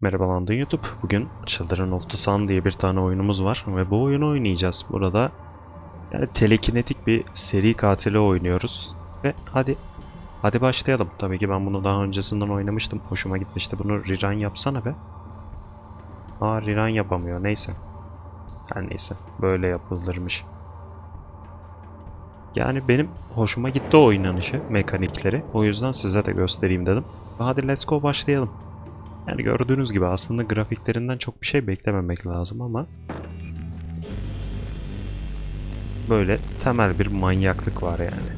Merhaba London YouTube. Bugün Children of the Sun diye bir tane oyunumuz var ve bu oyunu oynayacağız. Burada yani telekinetik bir seri katili oynuyoruz ve hadi hadi başlayalım. Tabii ki ben bunu daha öncesinden oynamıştım. Hoşuma gitmişti. Bunu rerun yapsana be. Aa rerun yapamıyor. Neyse. Her neyse. Böyle yapılırmış. Yani benim hoşuma gitti o oynanışı, mekanikleri. O yüzden size de göstereyim dedim. Hadi let's go başlayalım. Yani gördüğünüz gibi aslında grafiklerinden çok bir şey beklememek lazım ama böyle temel bir manyaklık var yani.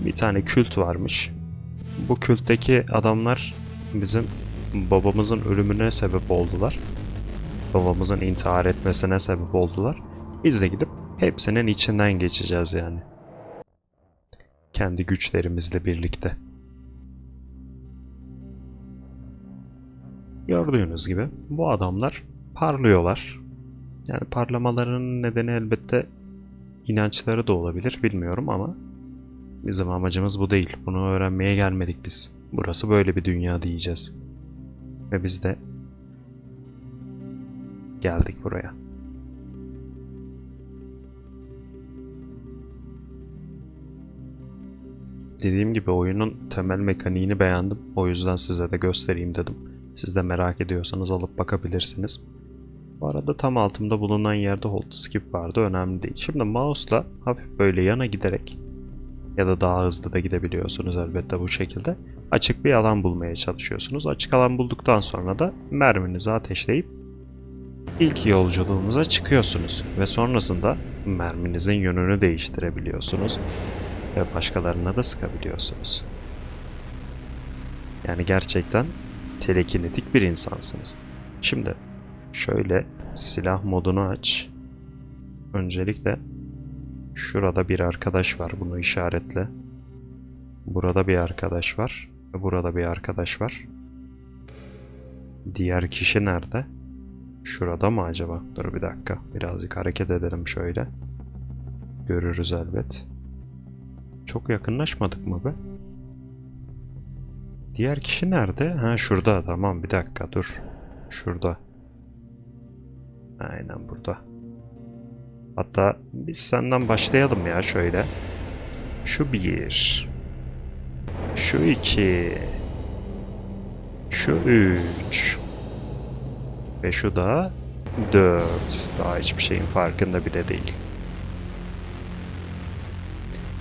Bir tane kült varmış. Bu kültteki adamlar bizim babamızın ölümüne sebep oldular. Babamızın intihar etmesine sebep oldular. Biz de gidip hepsinin içinden geçeceğiz yani. Kendi güçlerimizle birlikte. Gördüğünüz gibi bu adamlar parlıyorlar. Yani parlamalarının nedeni elbette inançları da olabilir bilmiyorum ama bizim amacımız bu değil. Bunu öğrenmeye gelmedik biz. Burası böyle bir dünya diyeceğiz. Ve biz de geldik buraya. Dediğim gibi oyunun temel mekaniğini beğendim. O yüzden size de göstereyim dedim. Siz de merak ediyorsanız alıp bakabilirsiniz. Bu arada tam altımda bulunan yerde hold skip vardı. Önemli değil. Şimdi mouse'la hafif böyle yana giderek ya da daha hızlı da gidebiliyorsunuz elbette bu şekilde. Açık bir alan bulmaya çalışıyorsunuz. Açık alan bulduktan sonra da merminizi ateşleyip ilk yolculuğunuza çıkıyorsunuz. Ve sonrasında merminizin yönünü değiştirebiliyorsunuz. Ve başkalarına da sıkabiliyorsunuz. Yani gerçekten telekinetik bir insansınız. Şimdi şöyle silah modunu aç. Öncelikle şurada bir arkadaş var. Bunu işaretle. Burada bir arkadaş var. Burada bir arkadaş var. Diğer kişi nerede? Şurada mı acaba? Dur bir dakika. Birazcık hareket edelim şöyle. Görürüz elbet. Çok yakınlaşmadık mı be? Diğer kişi nerede? Ha şurada. Tamam bir dakika dur. Şurada. Aynen burada. Hatta biz senden başlayalım ya şöyle. Şu bir. Şu iki. Şu üç. Ve şu da dört. Daha hiçbir şeyin farkında bile değil.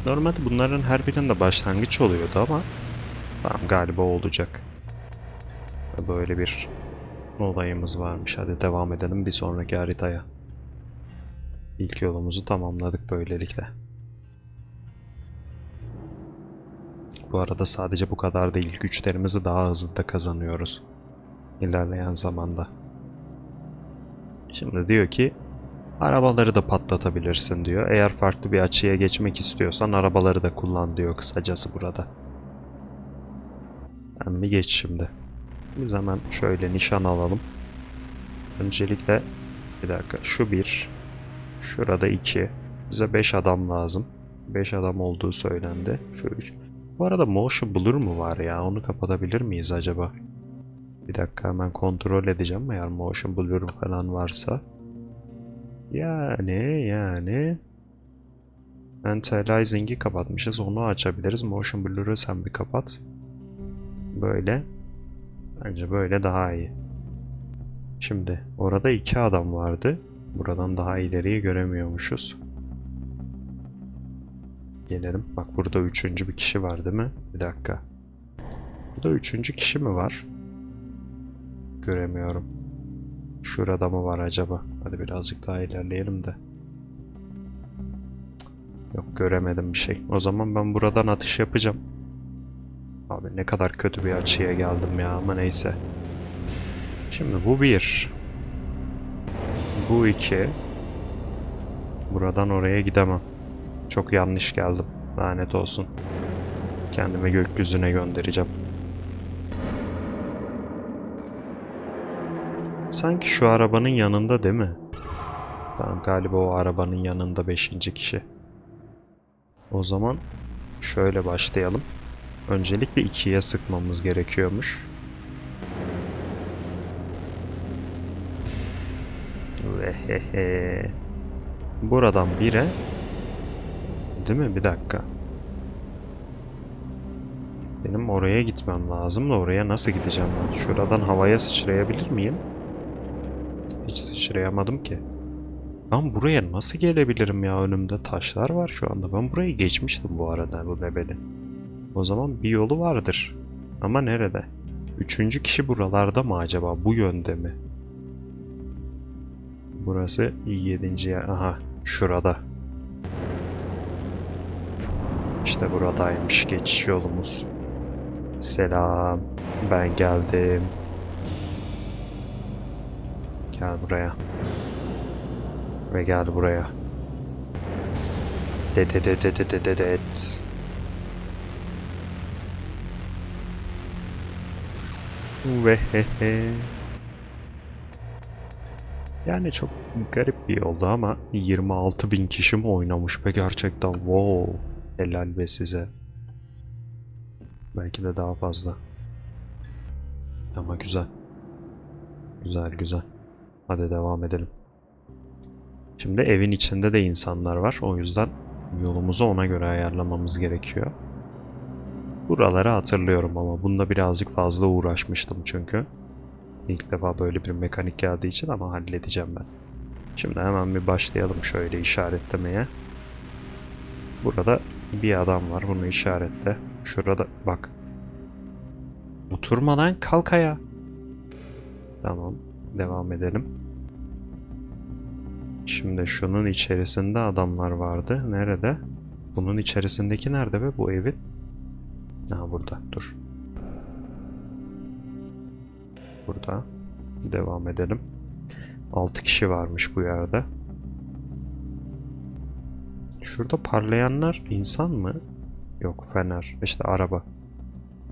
Normalde bunların her birinde başlangıç oluyordu ama Tamam galiba olacak. Böyle bir olayımız varmış. Hadi devam edelim bir sonraki haritaya. İlk yolumuzu tamamladık böylelikle. Bu arada sadece bu kadar değil. Güçlerimizi daha hızlı da kazanıyoruz. İlerleyen zamanda. Şimdi diyor ki arabaları da patlatabilirsin diyor. Eğer farklı bir açıya geçmek istiyorsan arabaları da kullan diyor kısacası burada. Sen bir geç şimdi. Biz hemen şöyle nişan alalım. Öncelikle bir dakika şu bir. Şurada iki. Bize beş adam lazım. Beş adam olduğu söylendi. Şu üç. Bu arada motion blur mu var ya? Onu kapatabilir miyiz acaba? Bir dakika hemen kontrol edeceğim eğer motion blur falan varsa. Yani yani Anti-aliasing'i kapatmışız. Onu açabiliriz. Motion blur'u sen bir kapat. Böyle. Bence böyle daha iyi. Şimdi orada iki adam vardı. Buradan daha ileriyi göremiyormuşuz. Gelelim. Bak burada üçüncü bir kişi var değil mi? Bir dakika. Burada üçüncü kişi mi var? Göremiyorum. Şurada mı var acaba? Hadi birazcık daha ilerleyelim de. Yok göremedim bir şey. O zaman ben buradan atış yapacağım. Abi ne kadar kötü bir açıya geldim ya ama neyse. Şimdi bu bir. Bu iki. Buradan oraya gidemem. Çok yanlış geldim. Lanet olsun. Kendimi gökyüzüne göndereceğim. Sanki şu arabanın yanında değil mi? Tamam galiba o arabanın yanında beşinci kişi. O zaman şöyle başlayalım. Öncelikle ikiye sıkmamız gerekiyormuş. Vehehe. Buradan bire. Değil mi? Bir dakika. Benim oraya gitmem lazım da oraya nasıl gideceğim ben? Şuradan havaya sıçrayabilir miyim? Hiç sıçrayamadım ki. Ben buraya nasıl gelebilirim ya? Önümde taşlar var şu anda. Ben burayı geçmiştim bu arada bu bebeli. O zaman bir yolu vardır. Ama nerede? Üçüncü kişi buralarda mı acaba? Bu yönde mi? Burası yedinci yer. Aha şurada. İşte buradaymış geçiş yolumuz. Selam. Ben geldim. Gel buraya. Ve gel buraya. De de de de de de de de. Ve he he. Yani çok garip bir yoldu ama 26 bin kişi mi oynamış be gerçekten? Wow. Helal be size. Belki de daha fazla. Ama güzel. Güzel güzel. Hadi devam edelim. Şimdi evin içinde de insanlar var. O yüzden yolumuzu ona göre ayarlamamız gerekiyor buraları hatırlıyorum ama bunda birazcık fazla uğraşmıştım çünkü İlk defa böyle bir mekanik geldiği için ama halledeceğim ben. Şimdi hemen bir başlayalım şöyle işaretlemeye. Burada bir adam var bunu işaretle. Şurada bak. Oturma lan kalk ayağa. Tamam devam edelim. Şimdi şunun içerisinde adamlar vardı. Nerede? Bunun içerisindeki nerede be bu evin? Ha burada dur. Burada. Devam edelim. 6 kişi varmış bu yerde. Şurada parlayanlar insan mı? Yok fener. İşte araba.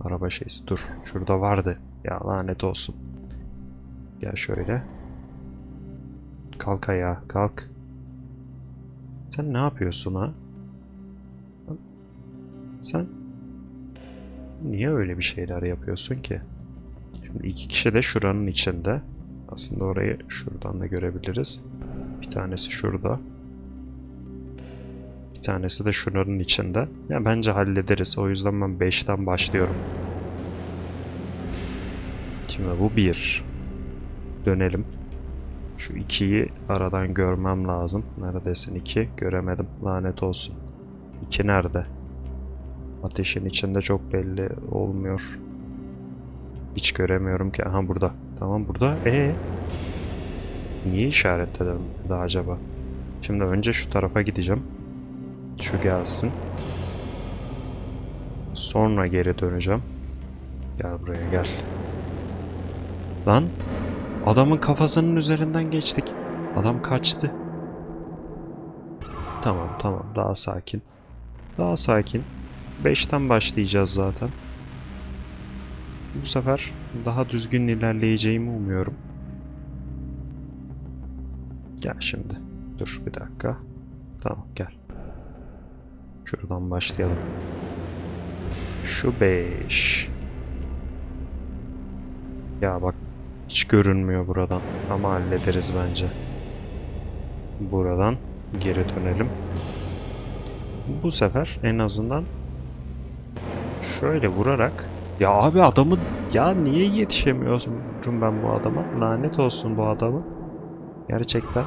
Araba şeysi. Dur. Şurada vardı. Ya lanet olsun. Gel şöyle. Kalk ayağa. Kalk. Sen ne yapıyorsun ha? Sen niye öyle bir şeyler yapıyorsun ki? Şimdi iki kişi de şuranın içinde. Aslında orayı şuradan da görebiliriz. Bir tanesi şurada. Bir tanesi de şuranın içinde. Ya bence hallederiz. O yüzden ben 5'ten başlıyorum. Şimdi bu 1. Dönelim. Şu 2'yi aradan görmem lazım. Neredesin 2? Göremedim. Lanet olsun. 2 nerede? Ateşin içinde çok belli olmuyor. Hiç göremiyorum ki. Aha burada. Tamam burada. E Niye işaretledim daha acaba? Şimdi önce şu tarafa gideceğim. Şu gelsin. Sonra geri döneceğim. Gel buraya gel. Lan adamın kafasının üzerinden geçtik. Adam kaçtı. Tamam tamam daha sakin. Daha sakin. 5'ten başlayacağız zaten. Bu sefer daha düzgün ilerleyeceğimi umuyorum. Gel şimdi. Dur bir dakika. Tamam gel. Şuradan başlayalım. Şu 5. Ya bak hiç görünmüyor buradan ama hallederiz bence. Buradan geri dönelim. Bu sefer en azından şöyle vurarak ya abi adamı ya niye yetişemiyorsun ben bu adama? Lanet olsun bu adamı. Gerçekten.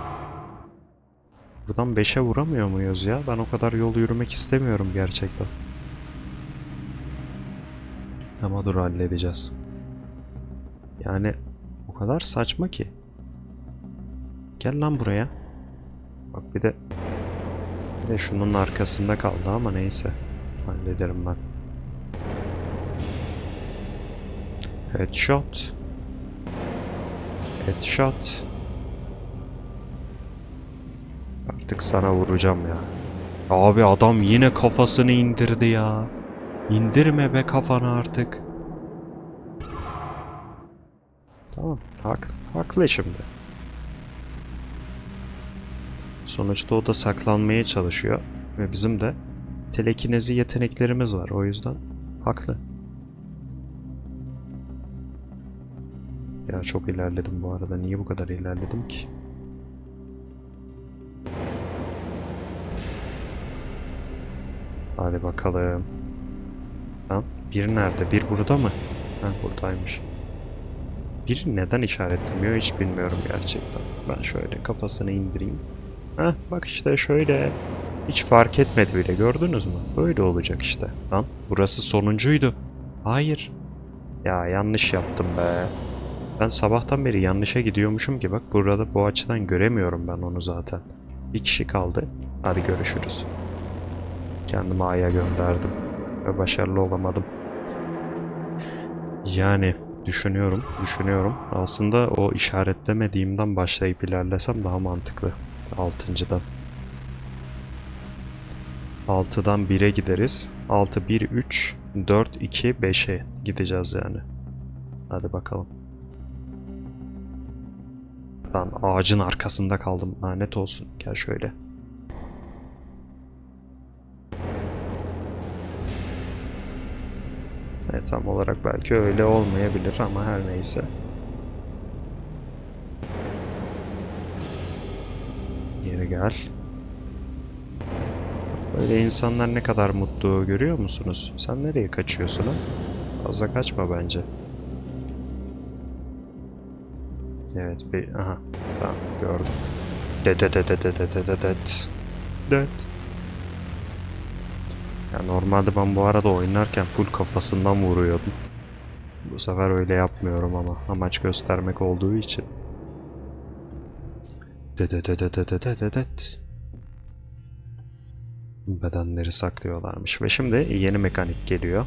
Buradan 5'e vuramıyor muyuz ya? Ben o kadar yol yürümek istemiyorum gerçekten. Ama dur halledeceğiz. Yani o kadar saçma ki. Gel lan buraya. Bak bir de bir de şunun arkasında kaldı ama neyse. Hallederim ben. Headshot. Headshot. Artık sana vuracağım ya. Abi adam yine kafasını indirdi ya. İndirme be kafanı artık. Tamam. Hak, haklı şimdi. Sonuçta o da saklanmaya çalışıyor. Ve bizim de telekinezi yeteneklerimiz var. O yüzden haklı. Ya çok ilerledim bu arada. Niye bu kadar ilerledim ki? Hadi bakalım. Ha, bir nerede? Bir burada mı? Ha, buradaymış. Bir neden işaretlemiyor hiç bilmiyorum gerçekten. Ben şöyle kafasını indireyim. Ha, bak işte şöyle. Hiç fark etmedi bile gördünüz mü? Böyle olacak işte. Lan burası sonuncuydu. Hayır. Ya yanlış yaptım be. Ben sabahtan beri yanlışa gidiyormuşum ki bak burada bu açıdan göremiyorum ben onu zaten. Bir kişi kaldı. Hadi görüşürüz. Kendimi A'ya gönderdim. Ve başarılı olamadım. Yani düşünüyorum, düşünüyorum. Aslında o işaretlemediğimden başlayıp ilerlesem daha mantıklı. Altıncıdan. 6'dan 1'e gideriz. 6, 1, 3, 4, 2, 5'e gideceğiz yani. Hadi bakalım. Lan ağacın arkasında kaldım. Lanet olsun. Gel şöyle. Evet tam olarak belki öyle olmayabilir ama her neyse. Geri gel. Böyle insanlar ne kadar mutlu görüyor musunuz? Sen nereye kaçıyorsun ha? Fazla kaçma bence. Evet bir aha tamam gördüm. De de de de de de de de de de. Ya normalde ben bu arada oynarken full kafasından vuruyordum. Bu sefer öyle yapmıyorum ama amaç göstermek olduğu için. De de de de de de de de de. Bedenleri saklıyorlarmış ve şimdi yeni mekanik geliyor.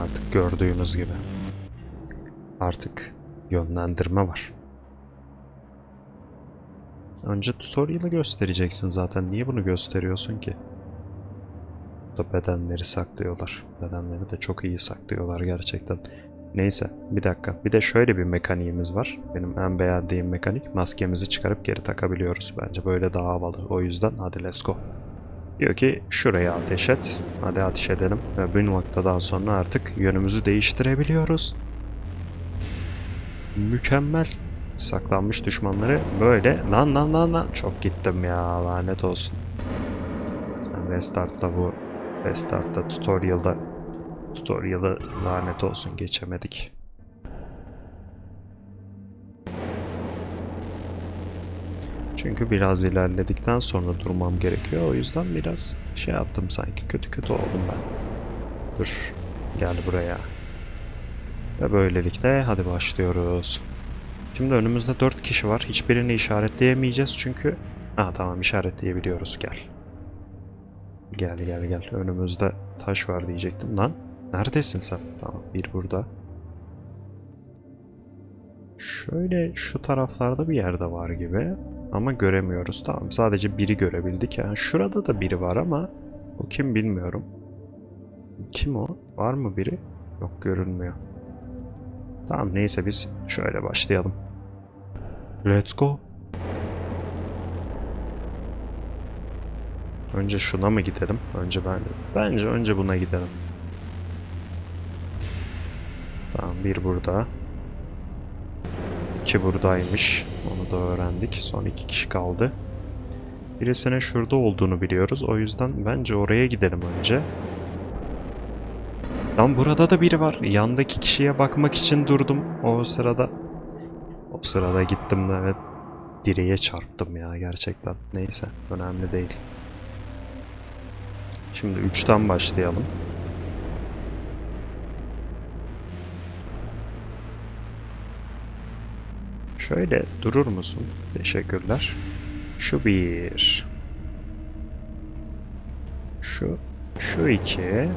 Artık gördüğünüz gibi. Artık yönlendirme var. Önce tutorial'ı göstereceksin zaten. Niye bunu gösteriyorsun ki? Da bedenleri saklıyorlar. Bedenleri de çok iyi saklıyorlar gerçekten. Neyse bir dakika. Bir de şöyle bir mekaniğimiz var. Benim en beğendiğim mekanik. Maskemizi çıkarıp geri takabiliyoruz. Bence böyle daha havalı. O yüzden hadi let's go. Diyor ki şuraya ateş et. Hadi ateş edelim. Ve bir noktadan sonra artık yönümüzü değiştirebiliyoruz. Mükemmel. Saklanmış düşmanları böyle. Lan lan lan lan. Çok gittim ya lanet olsun. Sen restartla bu. Restartla tutorial'da. Tutorial'ı lanet olsun geçemedik. Çünkü biraz ilerledikten sonra durmam gerekiyor. O yüzden biraz şey yaptım sanki. Kötü kötü oldum ben. Dur. Gel buraya. Ve böylelikle hadi başlıyoruz. Şimdi önümüzde 4 kişi var. Hiçbirini işaretleyemeyeceğiz çünkü... Ha tamam işaretleyebiliyoruz. Gel. Gel gel gel. Önümüzde taş var diyecektim. Lan neredesin sen? Tamam bir burada. Şöyle şu taraflarda bir yerde var gibi. Ama göremiyoruz. Tamam sadece biri görebildik. Yani şurada da biri var ama o kim bilmiyorum. Kim o? Var mı biri? Yok görünmüyor. Tamam neyse biz şöyle başlayalım. Let's go. Önce şuna mı gidelim? Önce ben bence önce buna gidelim. Tamam bir burada. İki buradaymış. Onu da öğrendik. Son iki kişi kaldı. Birisinin şurada olduğunu biliyoruz. O yüzden bence oraya gidelim önce. Lan burada da biri var. Yandaki kişiye bakmak için durdum. O sırada o sırada gittim evet. Direğe çarptım ya gerçekten. Neyse önemli değil. Şimdi 3'ten başlayalım. Şöyle durur musun? Teşekkürler. Şu bir. Şu, şu iki.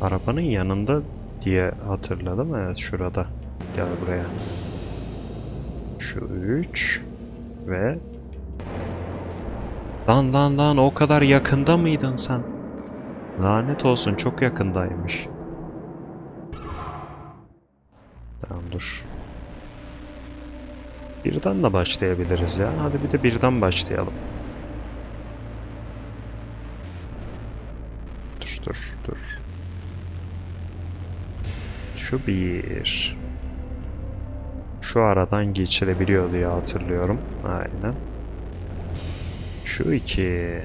Arabanın yanında diye hatırladım. Evet şurada. Gel buraya. Şu üç. Ve... Lan lan lan o kadar yakında mıydın sen? Lanet olsun çok yakındaymış. Tamam dur. Birden de başlayabiliriz ya. Hadi bir de birden başlayalım. Dur dur dur. Şu bir. Şu aradan geçilebiliyor diye hatırlıyorum. Aynen. Şu iki.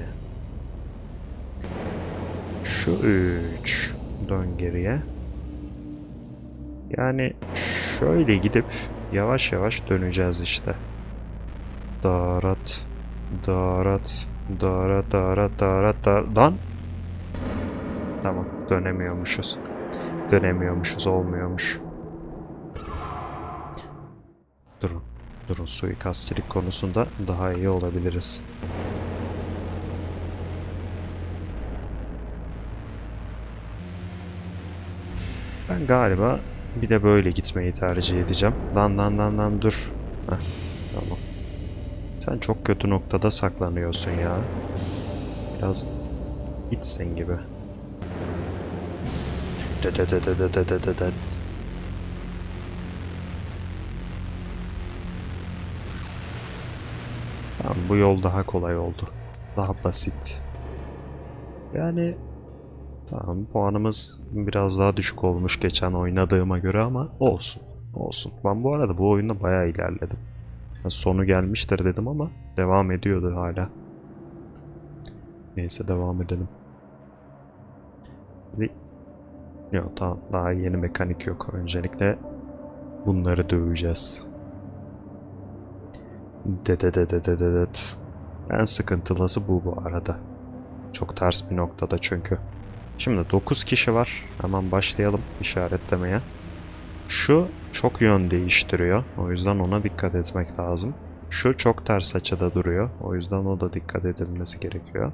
Şu üç. Dön geriye. Yani şöyle gidip yavaş yavaş döneceğiz işte. Darat, darat, darat, darat, darat, darat. Lan! Tamam, dönemiyormuşuz. Dönemiyormuşuz, olmuyormuş. Durun, durun suikastçilik konusunda daha iyi olabiliriz. Ben galiba bir de böyle gitmeyi tercih edeceğim. Lan lan lan lan dur. Heh, tamam. Sen çok kötü noktada saklanıyorsun ya. Biraz itsin gibi. Tamam bu yol daha kolay oldu. Daha basit. Yani Tamam puanımız biraz daha düşük olmuş geçen oynadığıma göre ama olsun. Olsun. Ben bu arada bu oyunda bayağı ilerledim. Sonu gelmiştir dedim ama devam ediyordu hala. Neyse devam edelim. Yok tamam daha yeni mekanik yok. Öncelikle bunları döveceğiz. De de de de de de de. En sıkıntılısı bu bu arada. Çok ters bir noktada çünkü. Şimdi 9 kişi var. Hemen başlayalım işaretlemeye. Şu çok yön değiştiriyor. O yüzden ona dikkat etmek lazım. Şu çok ters açıda duruyor. O yüzden o da dikkat edilmesi gerekiyor.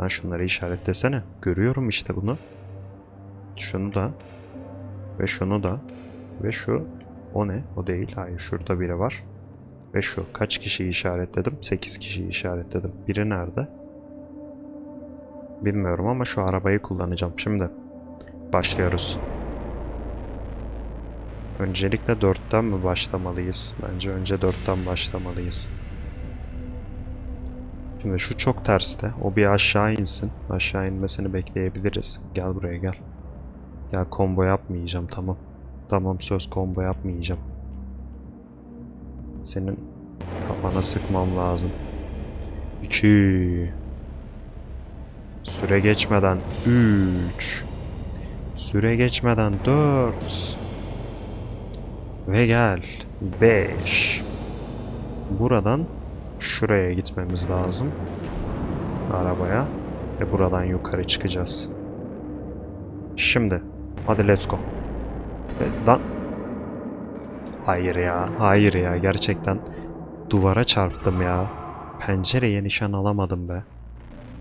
Ben şunları işaretlesene. Görüyorum işte bunu. Şunu da. Ve şunu da. Ve şu. O ne? O değil. Hayır şurada biri var. Ve şu. Kaç kişiyi işaretledim? 8 kişiyi işaretledim. Biri nerede? Bilmiyorum ama şu arabayı kullanacağım şimdi. Başlıyoruz. Öncelikle 4'ten mi başlamalıyız? Bence önce 4'ten başlamalıyız. Şimdi şu çok terste. O bir aşağı insin. Aşağı inmesini bekleyebiliriz. Gel buraya gel. Gel combo yapmayacağım tamam. Tamam söz combo yapmayacağım. Senin kafana sıkmam lazım. 2 Süre geçmeden 3 Süre geçmeden 4 Ve gel 5 Buradan şuraya gitmemiz lazım. Arabaya. Ve buradan yukarı çıkacağız. Şimdi. Hadi let's go. E, lan. Hayır ya. Hayır ya. Gerçekten duvara çarptım ya. Pencereye nişan alamadım be.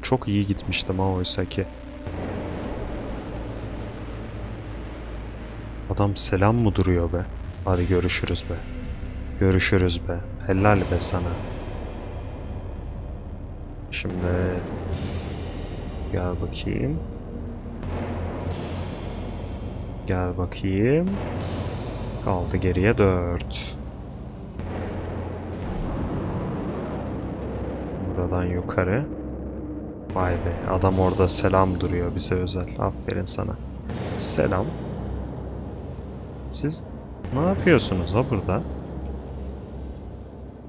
Çok iyi gitmiştim ha oysa ki. Adam selam mı duruyor be? Hadi görüşürüz be. Görüşürüz be. Helal be sana. Şimdi gel bakayım. Gel bakayım. Kaldı geriye 4. Buradan yukarı. Vay be adam orada selam duruyor bize özel. Aferin sana. Selam. Siz ne yapıyorsunuz ha burada?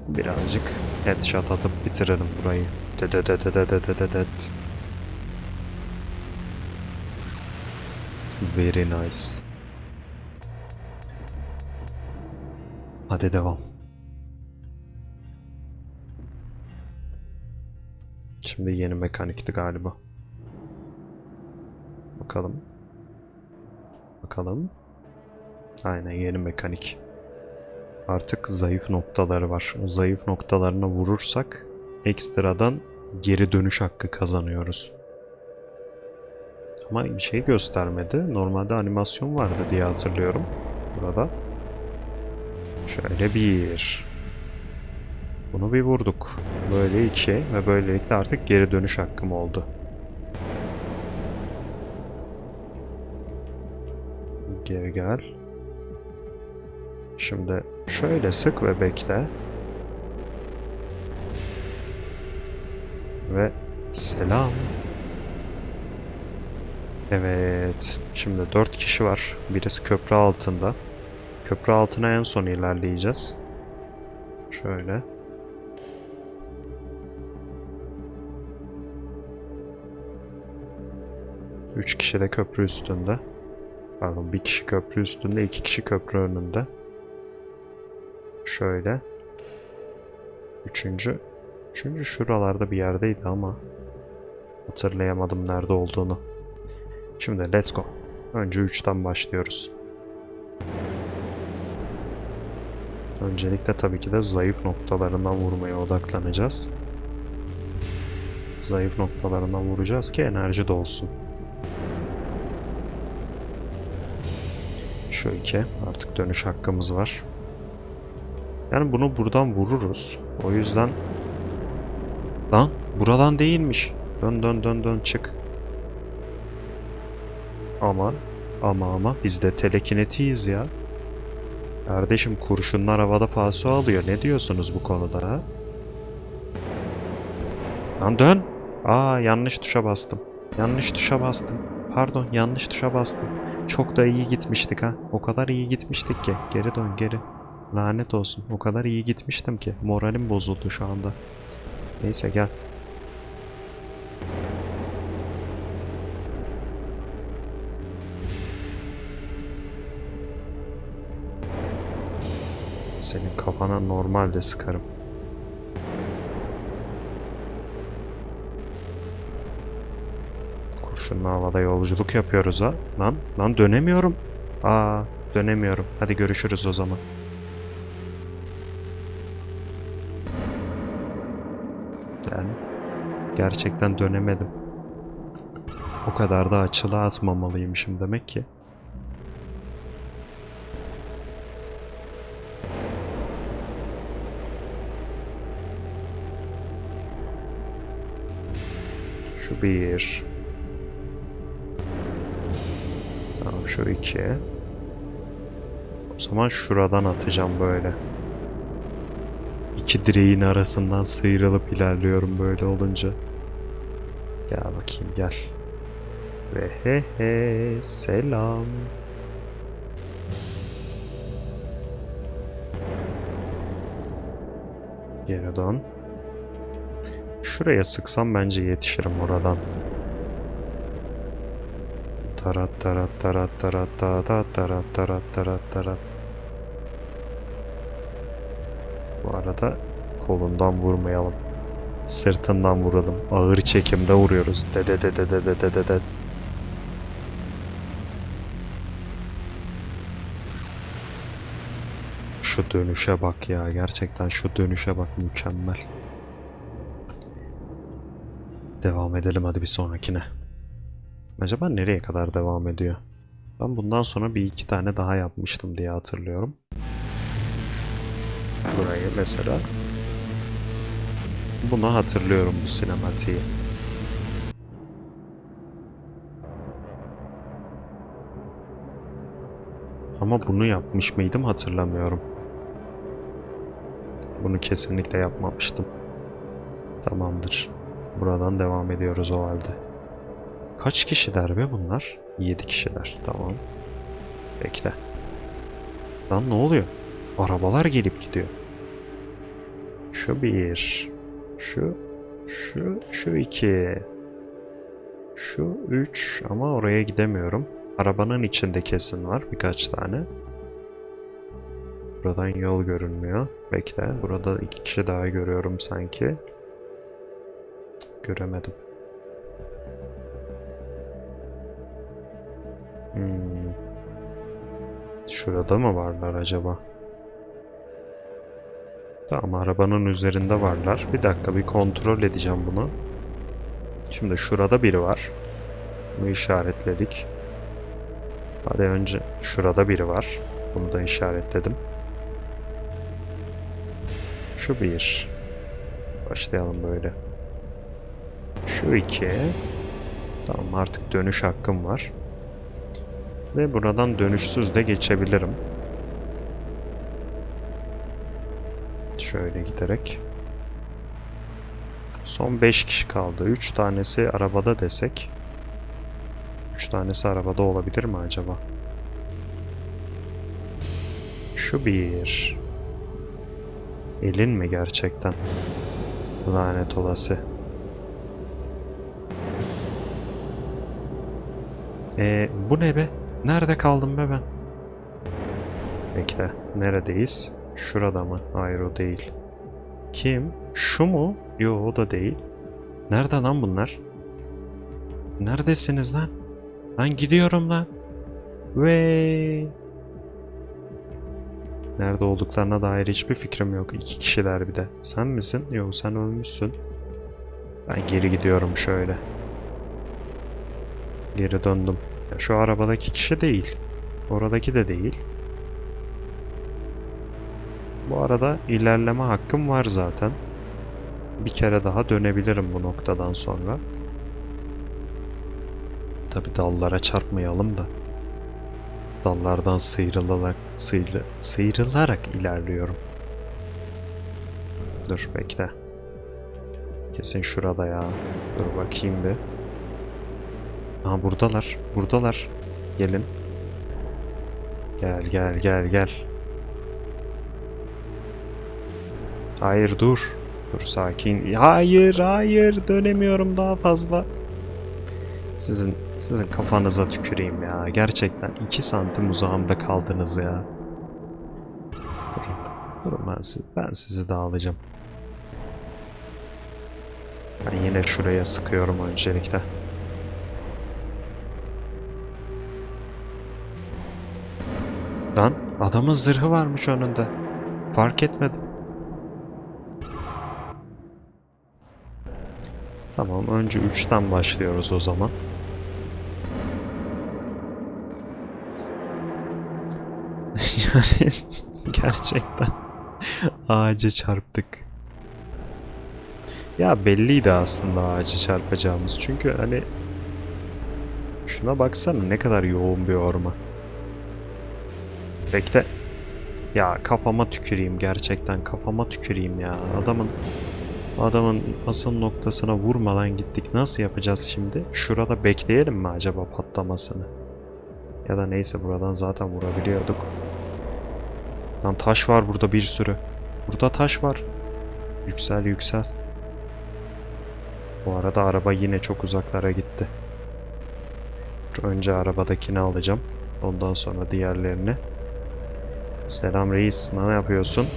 Birazcık headshot atıp bitirelim burayı. Dedededededededet. Very nice. Hadi devam. Şimdi yeni mekanikti galiba. Bakalım. Bakalım. Aynen yeni mekanik. Artık zayıf noktaları var. Zayıf noktalarına vurursak ekstradan geri dönüş hakkı kazanıyoruz. Ama bir şey göstermedi. Normalde animasyon vardı diye hatırlıyorum. Burada. Şöyle bir. Bunu bir vurduk. Böyle iki ve böylelikle artık geri dönüş hakkım oldu. Geri gel. Şimdi şöyle sık ve bekle. Ve selam. Evet. Şimdi 4 kişi var. Birisi köprü altında. Köprü altına en son ilerleyeceğiz. Şöyle. Üç kişi de köprü üstünde. Pardon bir kişi köprü üstünde, iki kişi köprü önünde. Şöyle. Üçüncü. Üçüncü şuralarda bir yerdeydi ama hatırlayamadım nerede olduğunu. Şimdi let's go. Önce 3'ten başlıyoruz. Öncelikle tabii ki de zayıf noktalarından vurmaya odaklanacağız. Zayıf noktalarından vuracağız ki enerji de olsun. Şu iki. Artık dönüş hakkımız var. Yani bunu buradan vururuz. O yüzden... Lan buradan değilmiş. Dön dön dön dön çık. Ama ama ama biz de telekinetiyiz ya. Kardeşim kurşunlar havada falso alıyor. Ne diyorsunuz bu konuda ha? Lan dön. Aa yanlış tuşa bastım. Yanlış tuşa bastım. Pardon yanlış tuşa bastım. Çok da iyi gitmiştik ha. O kadar iyi gitmiştik ki. Geri dön geri. Lanet olsun. O kadar iyi gitmiştim ki. Moralim bozuldu şu anda. Neyse gel. Senin kafana normalde sıkarım. Kurşunlu havada yolculuk yapıyoruz ha. Lan, lan dönemiyorum. Aa, dönemiyorum. Hadi görüşürüz o zaman. Yani gerçekten dönemedim. O kadar da açılı atmamalıymışım demek ki. Şu bir. Şu iki. O zaman şuradan atacağım böyle. İki direğin arasından sıyrılıp ilerliyorum böyle olunca. Gel bakayım gel. Ve he he selam. Geri dön. Şuraya sıksam bence yetişirim oradan. Tarat tarat tarat tarat tarat tarat tarat tarat tarat. Bu arada kolundan vurmayalım. Sırtından vuralım. Ağır çekimde vuruyoruz. De de de de de de de de de. Şu dönüşe bak ya. Gerçekten şu dönüşe bak mükemmel. Devam edelim hadi bir sonrakine. Acaba nereye kadar devam ediyor? Ben bundan sonra bir iki tane daha yapmıştım diye hatırlıyorum. Burayı mesela. Bunu hatırlıyorum bu sinematiği. Ama bunu yapmış mıydım hatırlamıyorum. Bunu kesinlikle yapmamıştım. Tamamdır. Buradan devam ediyoruz o halde. Kaç kişiler be bunlar? 7 kişiler. Tamam. Bekle. Lan ne oluyor? Arabalar gelip gidiyor. Şu bir. Şu. Şu. Şu iki. Şu üç. Ama oraya gidemiyorum. Arabanın içinde kesin var birkaç tane. Buradan yol görünmüyor. Bekle. Burada iki kişi daha görüyorum sanki. Göremedim. Hmm. Şurada mı varlar acaba? Tamam arabanın üzerinde varlar. Bir dakika bir kontrol edeceğim bunu. Şimdi şurada biri var. Bunu işaretledik. Hadi önce şurada biri var. Bunu da işaretledim. Şu bir. Başlayalım böyle. Şu iki. Tamam artık dönüş hakkım var. Ve buradan dönüşsüz de geçebilirim. Şöyle giderek. Son 5 kişi kaldı. 3 tanesi arabada desek. Üç tanesi arabada olabilir mi acaba? Şu bir. Elin mi gerçekten? Lanet olası. Ee, bu ne be? Nerede kaldım be ben? Bekle. Neredeyiz? Şurada mı? Hayır o değil. Kim? Şu mu? Yo o da değil. Nerede lan bunlar? Neredesiniz lan? Lan gidiyorum lan. Ve Nerede olduklarına dair hiçbir fikrim yok. İki kişiler bir de. Sen misin? Yok sen ölmüşsün. Ben geri gidiyorum şöyle. Geri döndüm. Şu arabadaki kişi değil. Oradaki de değil. Bu arada ilerleme hakkım var zaten. Bir kere daha dönebilirim bu noktadan sonra. Tabi dallara çarpmayalım da. Dallardan sıyrılarak, sıyrı, sıyrılarak ilerliyorum. Dur bekle. Kesin şurada ya. Dur bakayım bir. Aha buradalar. Buradalar. Gelin. Gel gel gel gel. Hayır dur. Dur sakin. Hayır hayır dönemiyorum daha fazla. Sizin sizin kafanıza tüküreyim ya. Gerçekten 2 santim uzağımda kaldınız ya. Durun. Durun ben, sizi, ben sizi de alacağım. Ben yine şuraya sıkıyorum öncelikle. Adamın zırhı varmış önünde. Fark etmedim. Tamam önce 3'ten başlıyoruz o zaman. yani gerçekten ağaca çarptık. Ya belliydi aslında ağaca çarpacağımız. Çünkü hani şuna baksana ne kadar yoğun bir orman. Bekle. Ya kafama tüküreyim gerçekten kafama tüküreyim ya. Adamın adamın asıl noktasına vurmadan gittik. Nasıl yapacağız şimdi? Şurada bekleyelim mi acaba patlamasını? Ya da neyse buradan zaten vurabiliyorduk. Lan taş var burada bir sürü. Burada taş var. Yüksel yüksel. Bu arada araba yine çok uzaklara gitti. Önce arabadakini alacağım. Ondan sonra diğerlerini. Selam reis. Ne yapıyorsun?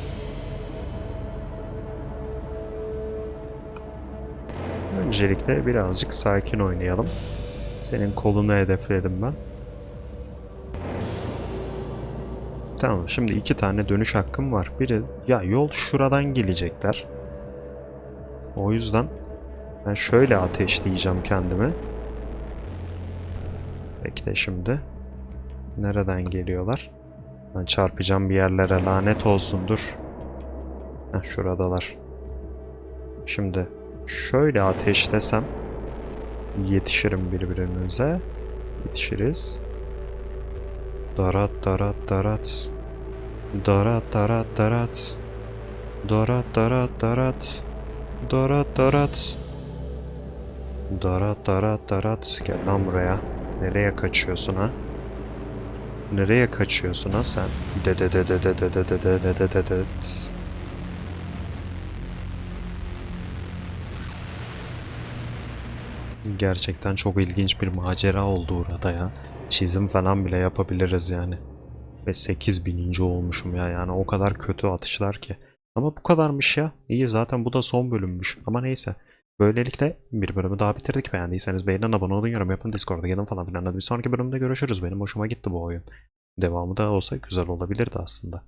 Öncelikle birazcık sakin oynayalım. Senin kolunu hedefledim ben. Tamam şimdi iki tane dönüş hakkım var. Biri ya yol şuradan gelecekler. O yüzden ben şöyle ateşleyeceğim kendimi. Bekle şimdi. Nereden geliyorlar? Ben çarpacağım bir yerlere lanet olsun dur. Heh, şuradalar. Şimdi şöyle ateşlesem yetişirim birbirimize. Yetişiriz. Darat darat darat. Darat darat darat. Darat darat darat. Darat darat. Darat darat darat. Gel lan buraya. Nereye kaçıyorsun ha? Nereye kaçıyorsun ha sen? De de de de de de de de de de de de de. Gerçekten çok ilginç bir macera oldu orada ya. Çizim falan bile yapabiliriz yani. Ve 8000. olmuşum ya yani o kadar kötü atışlar ki. Ama bu kadarmış ya. İyi zaten bu da son bölümmüş. Ama neyse. Böylelikle bir bölümü daha bitirdik. Beğendiyseniz beğenin, abone olun, yorum yapın, Discord'a gelin falan filan. Hadi bir sonraki bölümde görüşürüz. Benim hoşuma gitti bu oyun. Devamı da olsa güzel olabilirdi aslında.